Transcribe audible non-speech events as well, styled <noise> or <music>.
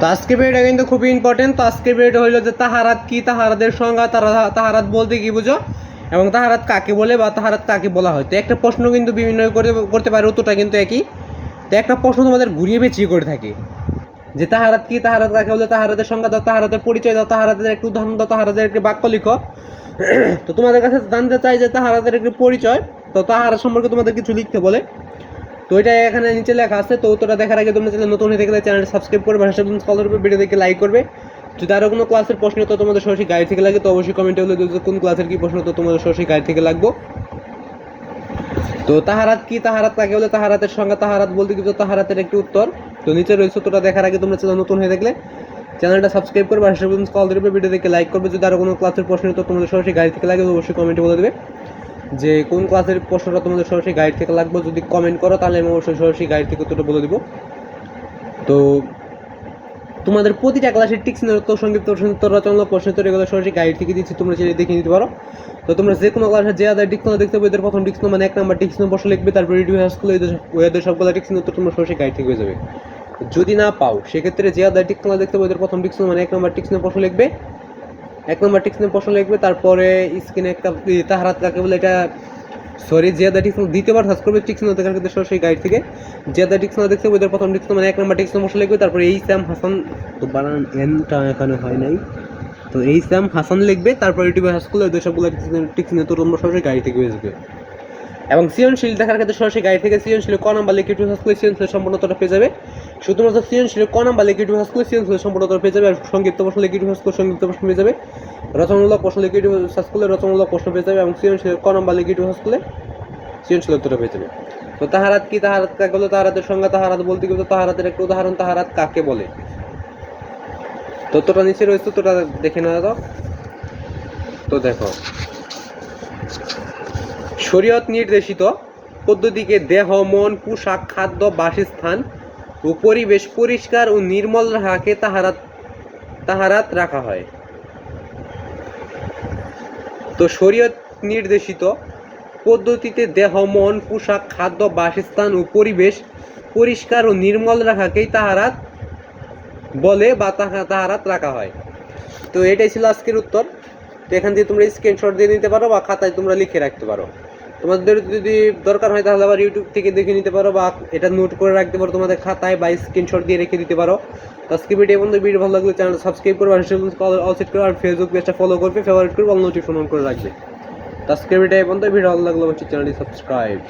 তো আজকের ভিডিওটা কিন্তু খুবই ইম্পর্টেন্ট তো আজকের ভিডিওটা হলো যে তাহারাত কি, তাহারাদের সংজ্ঞা, তারা তাহারাত বলতে কি বুঝো? এবং তাহারাত কাকে বলে বা তাহারাত কাকে বলা হয়? তো একটা প্রশ্ন কিন্তু বিভিন্ন করতে পারে, উত্তরটা কিন্তু একই। তো একটা প্রশ্ন তোমাদের ঘুরিয়ে পেঁচিয়ে করে থাকে। যে তাহারাত কি, তাহারাত কাকে বলে? তাহারাতের সংজ্ঞা দাও তাহারাতের পরিচয় দাও তাহারাতের একটু উদাহরণ দাও তাহারাতের একটি বাক্য লিখো। <clears throat> তো তোমাদের কাছে জানতে চাই যে তাহারাতের একটি পরিচয়। তো তাহারা সম্পর্কে তোমাদের কিছু লিখতে বলে। তো এটা এখানে নিচে লেখা আছে, তো উত্তরটা দেখার আগে তোমরা চ্যানেল নতুন হয়ে থাকলে চ্যানেলটা সাবস্ক্রাইব করবে ভাষা স্কলার উপর ভিডিও দেখে লাইক করবে। যদি আরও কোনো ক্লাসের প্রশ্ন তো তোমাদের সরাসরি গাইড থেকে লাগে, তো অবশ্যই কমেন্টে বলে কোন ক্লাসের কি প্রশ্ন তো তোমাদের সরাসরি গাইড থেকে লাগবো। তো তাহারাত কি? তাহারাত কাকে বলে? তাহারাতের সঙ্গে তাহারাত বলতে কিন্তু তাহারাতের একটি উত্তর। তো নিচে রয়েছে উত্তরটা দেখার আগে তোমরা চ্যানেল নতুন হয়ে থাকলে চ্যানেলটা সাবস্ক্রাইব করবে ভাষা কল দেবে ভিডিও দেখে লাইক করবে। যদি আরও কোনো ক্লাসের প্রশ্ন তো তোমাদের সরাসরি গাইড থেকে লাগে অবশ্যই কমেন্টে বলে দেবে। যে কোন ক্লাসের প্রশ্নটা তোমাদের সরাসরি গাইড থেকে লাগবে, যদি কমেন্ট করো, তাহলে আমি অবশ্যই সরাসরি গাইড থেকে উত্তরটা বলে দিব। তো তোমাদের প্রতিটা ক্লাসের টিক্স তো সংক্ষিপ্ত প্রশ্নোত্তর রচনা প্রশ্নোত্তর এগুলো সরাসরি গাইড থেকে দিচ্ছি, তোমরা চাইলে দেখে নিতে পারো। তো তোমরা যে কোনো ক্লাসে যে আদার টিক্স দেখতে পাবে, এদের প্রথম টিক্স মানে এক নাম্বার টিক্স প্রশ্ন লিখবে, তারপর রেডিও স্কুলে ওদের সবগুলো টিক্স উত্তর তোমরা সরাসরি গাইড থেকে হয়ে যাবে। যদি না পাও, সেক্ষেত্রে যে আদার টিক্স দেখতে পাবে, এদের প্রথম টিক্স মানে এক নাম্বার টিক্স প্রশ্ন লিখবে। এক নম্বর টিক্স প্রশ্ন লিখবে, তারপরে স্ক্রিনে একটা তাহারাত কাকে বলে, এটা সরি জিয়াদা টিক্স দ্বিতীয়বার সার্চ করবে, টিক্স না দেখার ক্ষেত্রে সরাসরি গাইড থেকে। জিয়াদা টিক্স না দেখতে ওদের প্রথম টিক্স মানে এক নম্বর টিক্স প্রশ্ন লিখবে, তারপরে এই স্যাম হাসান তো বানান এনটা এখানে হয় নাই। তো এই স্যাম হাসান লিখবে, তারপর ইউটিউবে সার্চ করলে ওদের সবগুলো টিক্স নিয়ে তো তোমরা সরাসরি গাইড থেকে যাবে। এবং সৃজনশীল দেখার ক্ষেত্রে সরাসরি গাইড থেকে, সৃজনশীল ক নাম্বার লিখে একটু সার্চ করলে সৃজনশীল পেয়ে যাবে। শুধুমাত্র সৃজনশীল ক নাম্বার একটু সার্চ করলে সৃজনশীল সম্পূর্ণতটা পেয়ে যাবে আর সংক্ষিপ্ত প্রশ্ন লিখে একটু সার্চ সংক্ষিপ্ত প্রশ্ন পেয়ে যাবে। রচনামূলক প্রশ্ন সার্চ করলে রচনামূলক প্রশ্ন পেয়ে যাবে এবং সৃজনশীল ক নাম্বার একটু সার্চ করলে সৃজনশীল উত্তরটা পেয়ে যাবে। তো তাহারাত কি? তাহারাত কাকে বলে? তাহারাতের সংজ্ঞা তাহারাত বলতে গেলে তাহারাতের একটা উদাহরণ তাহারাত কাকে বলে? ততটা নিচে রয়েছে তোটা দেখে নেওয়া যাও তো দেখো। শরীয়ত নির্দেশিত পদ্ধতিকে দেহ, মন, পোশাক, খাদ্য, বাসস্থান ও পরিবেশ পরিষ্কার ও নির্মল রাখাকে তাহারাত তাহারাত রাখা হয়। তো শরীয়ত নির্দেশিত পদ্ধতিতে দেহ, মন, পোশাক, খাদ্য, বাসস্থান ও পরিবেশ পরিষ্কার ও নির্মল রাখাকেই তাহারাত বলে বা তাহা তাহারাত রাখা হয়। তো এটাই ছিল আজকের উত্তর। তো এখান থেকে তোমরা স্ক্রিনশট দিয়ে নিতে পারো বা খাতায় তোমরা লিখে রাখতে পারো। তোমাদের যদি দরকার হয় তাহলে আবার ইউটিউব থেকে দেখে নিতে পারো বা এটা নোট করে রাখতে পারো তোমাদের খাতায় বা স্ক্রিনশট দিয়ে রেখে দিতে পারো। তো আজকে ভিডিও বন্ধু ভিডিও ভালো লাগলে চ্যানেল সাবস্ক্রাইব করবে অল সেট করবে আর ফেসবুক পেজটা ফলো করবে ফেভারিট করবে অল নোটিফিকেশন করে রাখবে। তো আজকে ভিডিও বন্ধু ভিডিও ভালো লাগলে অবশ্যই চ্যানেলটি সাবস্ক্রাইব